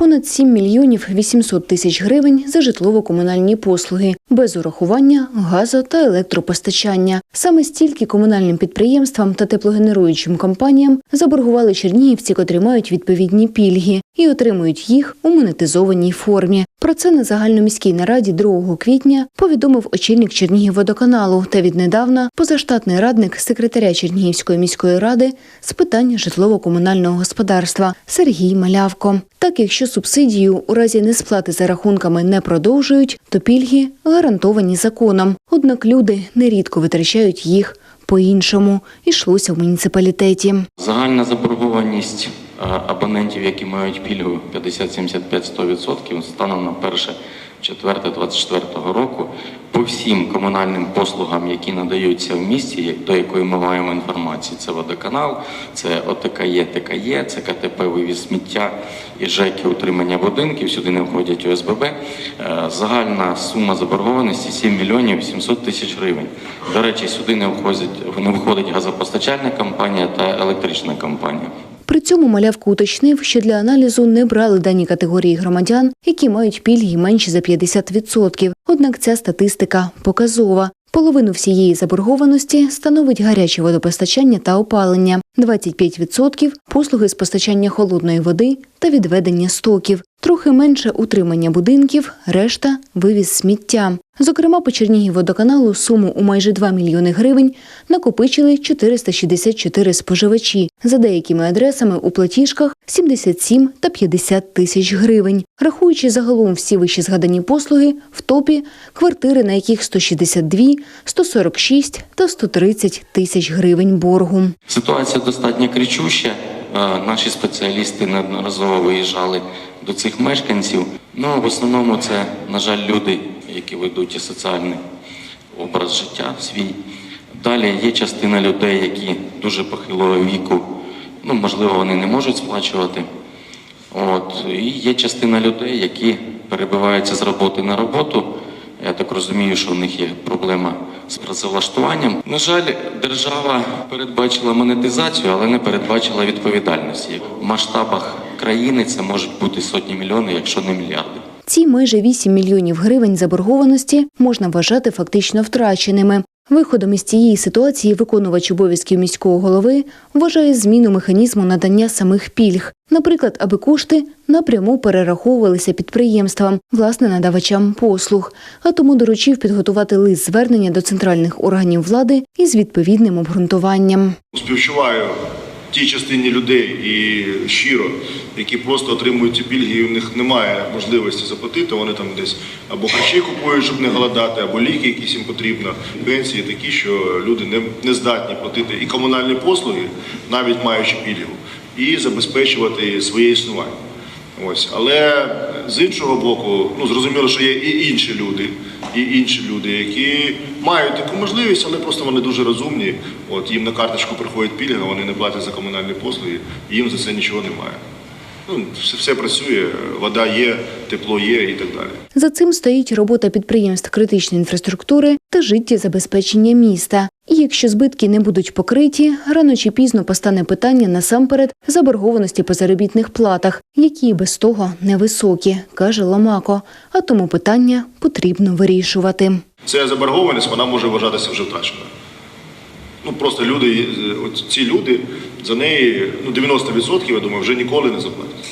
понад 7 мільйонів 800 тисяч гривень за житлово-комунальні послуги, без урахування газу та електропостачання. Саме стільки комунальним підприємствам та теплогенеруючим компаніям заборгували чернігівці, котрі мають відповідні пільги і отримують їх у монетизованій формі. Про це на загальноміській нараді 2 квітня повідомив очільник Чернігівводоканалу та віднедавна позаштатний радник секретаря Чернігівської міської ради з питань житлово-комунального господарства Сергій Малявко. Так, якщо субсидію у разі несплати за рахунками не продовжують, то пільги гарантовані законом. Однак люди нерідко витрачають їх по-іншому. Ішлося в муніципалітеті. Загальна заборгованість абонентів, які мають пільгу 50-75-100% станом на 1 4 24 року по всім комунальним послугам, які надаються в місті, до якої ми маємо інформацію. Це водоканал, це ОТКЄ, ТКЄ, це КТП вивіз сміття і ЖЕКи утримання будинків. Сюди не входять ОСББ. Е, Загальна сума заборгованості 7 мільйонів 700 тисяч гривень. До речі, сюди не входить, не входить газопостачальна компанія та електрична компанія. При цьому малявко уточнив, що для аналізу не брали дані категорії громадян, які мають пільги менші за 50%. Однак ця статистика показова. Половину всієї заборгованості становить гаряче водопостачання та опалення, 25% – послуги з постачання холодної води та відведення стоків, трохи менше утримання будинків, решта – вивіз сміття. Зокрема, по Чернігівводоканалу суму у майже 2 мільйони гривень накопичили 464 споживачі. За деякими адресами у платіжках 77 та 50 тисяч гривень. Рахуючи загалом всі вище згадані послуги, в топі квартири, на яких 162, 146 та 130 тисяч гривень боргу. Ситуація достатньо кричуща. Е, Наші спеціалісти неодноразово виїжджали до цих мешканців. Ну, в основному це, на жаль, люди, які ведуть і соціальний образ життя свій. Далі є частина людей, які дуже похилого віку, ну, можливо, вони не можуть сплачувати. От. І є частина людей, які перебиваються з роботи на роботу. Я так розумію, що в них є проблема з працевлаштуванням. На жаль, держава передбачила монетизацію, але не передбачила відповідальності. В масштабах країни це можуть бути сотні мільйонів, якщо не мільярди. Ці майже 8 мільйонів гривень заборгованості можна вважати фактично втраченими. Виходом із цієї ситуації виконувач обов'язків міського голови вважає зміну механізму надання самих пільг, наприклад, аби кошти напряму перераховувалися підприємствам, власне надавачам послуг, а тому доручив підготувати лист звернення до центральних органів влади із відповідним обґрунтуванням. Співчуваю тій частині людей і щиро, які просто отримують ці пільги, і в них немає можливості заплатити. Вони там десь або харчі купують, щоб не голодати, або ліки, якісь їм потрібно. Пенсії такі, що люди не, не здатні платити і комунальні послуги, навіть маючи пільгу, і забезпечувати своє існування. Ось, але з іншого боку, ну зрозуміло, що є і інші люди, і інші люди, які мають таку можливість, але просто вони дуже розумні. От їм на карточку приходить пільга, вони не платять за комунальні послуги, їм за це нічого немає. Ну, все, все працює, вода є, тепло є і так далі. За цим стоїть робота підприємств критичної інфраструктури та життєзабезпечення міста. Якщо збитки не будуть покриті, рано чи пізно постане питання насамперед заборгованості по заробітних платах, які без того невисокі, каже Ломако. А тому питання потрібно вирішувати. Ця заборгованість вона може вважатися вже втраченою. Ну просто люди, е, ці люди за неї ну 90% я думаю, вже ніколи не заплатять.